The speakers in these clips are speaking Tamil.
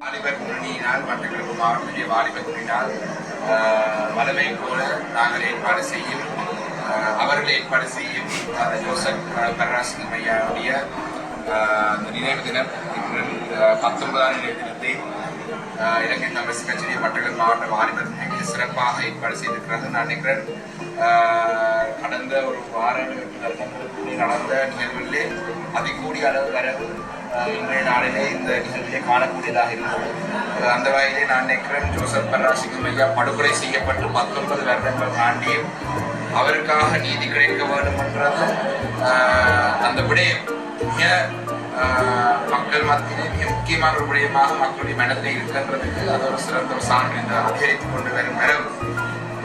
வாலிபர் முன்னணியினால் மட்டக்களப்பு மாவட்டத்திலே வாலிபர் முன்னணியினால் வளமை போல நாங்கள் ஏற்பாடு செய்யும் அவர்கள் ஏற்பாடு செய்யும் ஜோசப் ஆஹ், ஐயாவுடைய நினைவு தினம் இன்று பத்தொன்பதாம் நினைவு தினத்தை இலங்கை தமிழ் கட்சியுடைய மட்டக்களப்பு மாவட்ட வாலிபர் மிக சிறப்பாக ஏற்பாடு செய்திருக்கிறார்கள் நான் நினைக்கிறேன் கடந்த ஒரு வாரங்களுக்கு வருடங்களுக்கு நடந்த நிகழ்வுகளிலே அதிகூடிய அளவு வரவு இன்றைய நாளிலே இந்த நிகழ்விலே காணக்கூடியதாக இருந்தது. அந்த வகையிலே நான் நினைக்கிறேன் ஜோசப் பராசிங்கம் ஐயா படுகொலை செய்யப்பட்டு பத்தொன்பது வருடங்கள் தாண்டியும் அவருக்காக நீதி கிடைக்க வேண்டும் என்றது ஆஹ் அந்த விடயம் மிக ஆஹ் மக்கள் மத்தியிலே மிக முக்கியமான ஒரு விடயமாக மக்களுடைய மனதில் இருக்கின்றதுக்கு அது ஒரு சிறந்த ஒரு சான்று இந்த அதிகரித்து கொண்டு வரும் வரவு.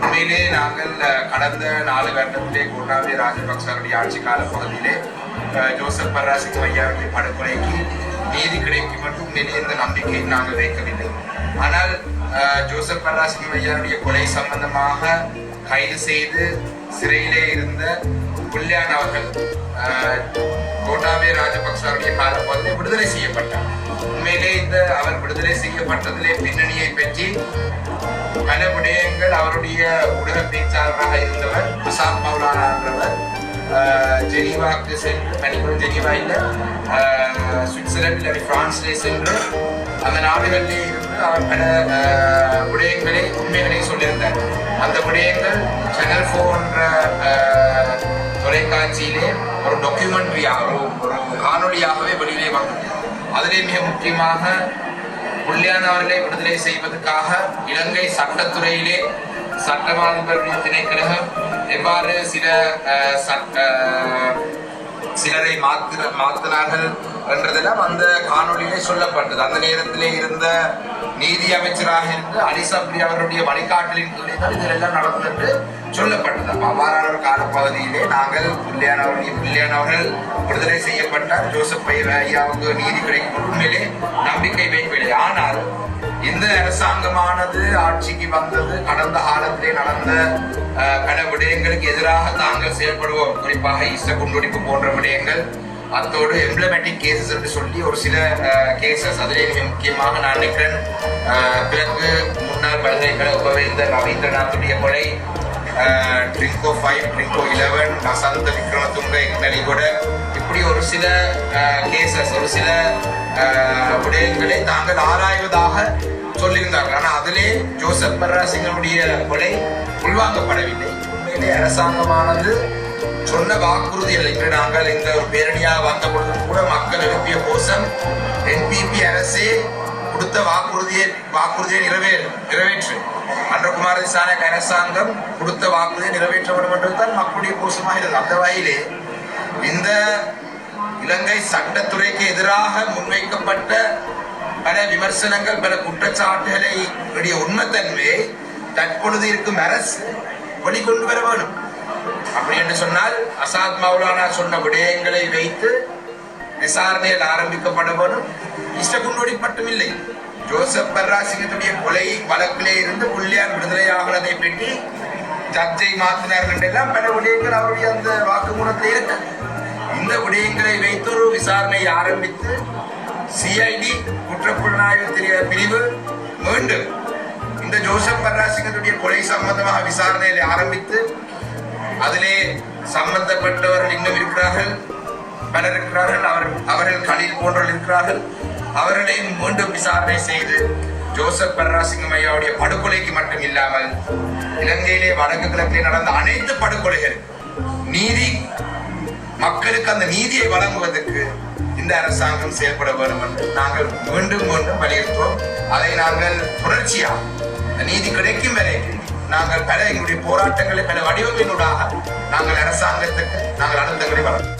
உண்மையிலே நாங்கள் கடந்த நாலு வருடத்திலே கோட்டாபய ராஜபக்சருடைய ஆட்சி கால பகுதியிலே ஜோசப் பர்ராசிங் ஐயாவுடைய படுகொலைக்கு நீதி கிடைக்கும் என்று உண்மையிலே இந்த நம்பிக்கையை நாங்கள் வைக்கவில்லை. ஆனால் ஜோசப் பர்ராசிங் ஐயாவுடைய கொலை சம்பந்தமாக கைது செய்து சிறையிலே இருந்த புல்யான் அவர்கள் கோட்டாபே ராஜபக்ச ராஜபக்சருடைய காலப்பகுதியில் விடுதலை செய்யப்பட்டார். உண்மையிலே இந்த அவர் விடுதலை செய்யப்பட்டதிலே பின்னணியை பற்றி பல விடயங்கள் அவருடைய ஊடக பேச்சாளராக இருந்தவர் அசாத் மௌலானா என்றவர் ஆஹ், சென்று தனிக்குள் ஜெனீவா இல்லை சுவிட்சர்லாந்து இல்லை பிரான்ஸ்லேயே சென்று அந்த நாடுகளிலே இருந்து அவர் பல விடயங்களை உண்மைகளை சொல்லியிருந்தார் அந்த விடயங்கள் சேனல் ஃபோன்ற தொலைக்காட்சியிலே ஒரு டாக்குமெண்ட்ரியாக ஒரு காணொலியாகவே வெளியிலே வந்தது அதிலே மிக முக்கியமாக புள்ளியானவர்களை விடுதலை செய்வதற்காக இலங்கை சட்டத்துறையிலே சட்டமாதிபருடைய திணைக்கழகம் எவ்வாறு சில சிலரை மாத்து மாத்தினார்கள் என்றதெல்லாம் அந்த காணொலியிலே சொல்லப்பட்டது. அந்த நேரத்திலே இருந்த நீதி அமைச்சராக இருந்து அலிசப்ரி அவருடைய வழிகாட்டலின் கீழே தான் இதெல்லாம் நடந்தது என்று சொல்லப்பட்டது. அப்ப அவ்வாறான ஒரு காலப்பகுதியிலே நாங்கள் பிள்ளையானவர்கள் பிள்ளையானவர்கள் விடுதலை செய்யப்பட்டார். ஜோசப் பை ஐயாவுக்கு நீதி கிடைக்கும் உண்மையிலே நம்பிக்கை வைக்கவில்லை ஆனால் இந்த அரசாங்கமானது ஆட்சிக்கு வந்தது. கடந்த காலத்திலே நடந்த அஹ், பல விடயங்களுக்கு எதிராக தாங்கள் செயல்படுவோம். குறிப்பாக ஈஸ்ட குண்டுடிப்பு போன்ற விடயங்கள் அத்தோடு எம்ப்ளமேட்டிக் கேசஸ் என்று சொல்லி ஒரு சில கேசஸ் அதிலே மிக முக்கியமாக நான் நினைக்கிறேன் பிறகு முன்னாள் பல்கலைக்கழக உபவேந்தர் ரவீந்திரநாத்துடைய கொலை ட்ரிங்கோ ஃபைவ் ட்ரிங்கோ இலவன் வசந்த விக்ரமதுங்க கூட இப்படி ஒரு சில கேசஸ் ஒரு சில விடயங்களை தாங்கள் ஆராய்வதாக சொல்லியிருந்தார்கள். ஆனால் அதிலே ஜோசப் பர்ராசிங்கனுடைய கொலை உள்வாங்கப்படவில்லை. உண்மையிலே அரசாங்கமானது சொன்ன வாக்குறுதிகள் இன்று நாங்கள் இந்த ஒரு பேரணியாக வந்த பொழுது கூட மக்கள் எழுப்பிய கோஷம் என்பிபி அரசே கொடுத்த வாக்குறுதியை வாக்குறுதியை நிறைவேறு நிறைவேற்று. அன்றகுமார திசானக அரசாங்கம் கொடுத்த வாக்குறுதியை நிறைவேற்ற வேண்டும் என்றுதான் மக்களுடைய கோஷமாக இருந்தது. அந்த வகையிலே இந்த இலங்கை சட்டத்துறைக்கு எதிராக முன்வைக்கப்பட்ட பல விமர்சனங்கள் பல குற்றச்சாட்டுகளை உண்மைத்தன்மையை தற்பொழுது இருக்கும் அரசு வெளிக்கொண்டு வர வேணும் அப்படி என்று சொன்னால் அசாத் மௌலானா சொன்ன விடயங்களை வைத்து விசாரணையில் ஆரம்பிக்கப்பட வேணும் இஷ்டகுண்டோடி மட்டுமில்லை. ஜோசப் பர்ராசிங்கத்துடைய கொலை வழக்கிலே இருந்து புள்ளியார் விடுதலையாகிறதை பற்றி சர்ச்சை மாத்தினார்கள் எல்லாம் பல விடயங்கள் அவருடைய அந்த வாக்குமூலத்தில் இருக்கு. இந்த விடயங்களை வைத்து ஒரு விசாரணையை ஆரம்பித்து சிஐடி குற்றப்புலனாய்வு பிரிவு மீண்டும் இந்த ஜோசப் பர்ராசிங்கத்துடைய கொலை சம்பந்தமாக விசாரணையை ஆரம்பித்து அதிலே சம்பந்தப்பட்டவர்கள் இன்னும் இருக்கிறார்கள். பலர் இருக்கிறார்கள் அவர் அவர்கள் கலில் போன்றவர்கள் இருக்கிறார்கள். அவர்களையும் மீண்டும் விசாரணை செய்து ஜோசப் பர்ராசிங்கம் ஐயாவுடைய படுகொலைக்கு மட்டும் இல்லாமல் இலங்கையிலே வடக்கு கிழக்கிலே நடந்த அனைத்து படுகொலைகள் நீதி மக்களுக்கு அந்த நீதியை வழங்குவதற்கு இந்த அரசாங்கம் செயல்பட வேண்டும் என்று நாங்கள் மீண்டும் மீண்டும் வலியுறுத்தோம் அதை நாங்கள் தொடர்ச்சியாக நீதி கிடைக்கும் வரைக்கும் நாங்கள் பல எங்களுடைய போராட்டங்களை பல வடிவங்களினூடாக நாங்கள் அரசாங்கத்துக்கு நாங்கள் அழுத்தங்களை வழங்குவோம்.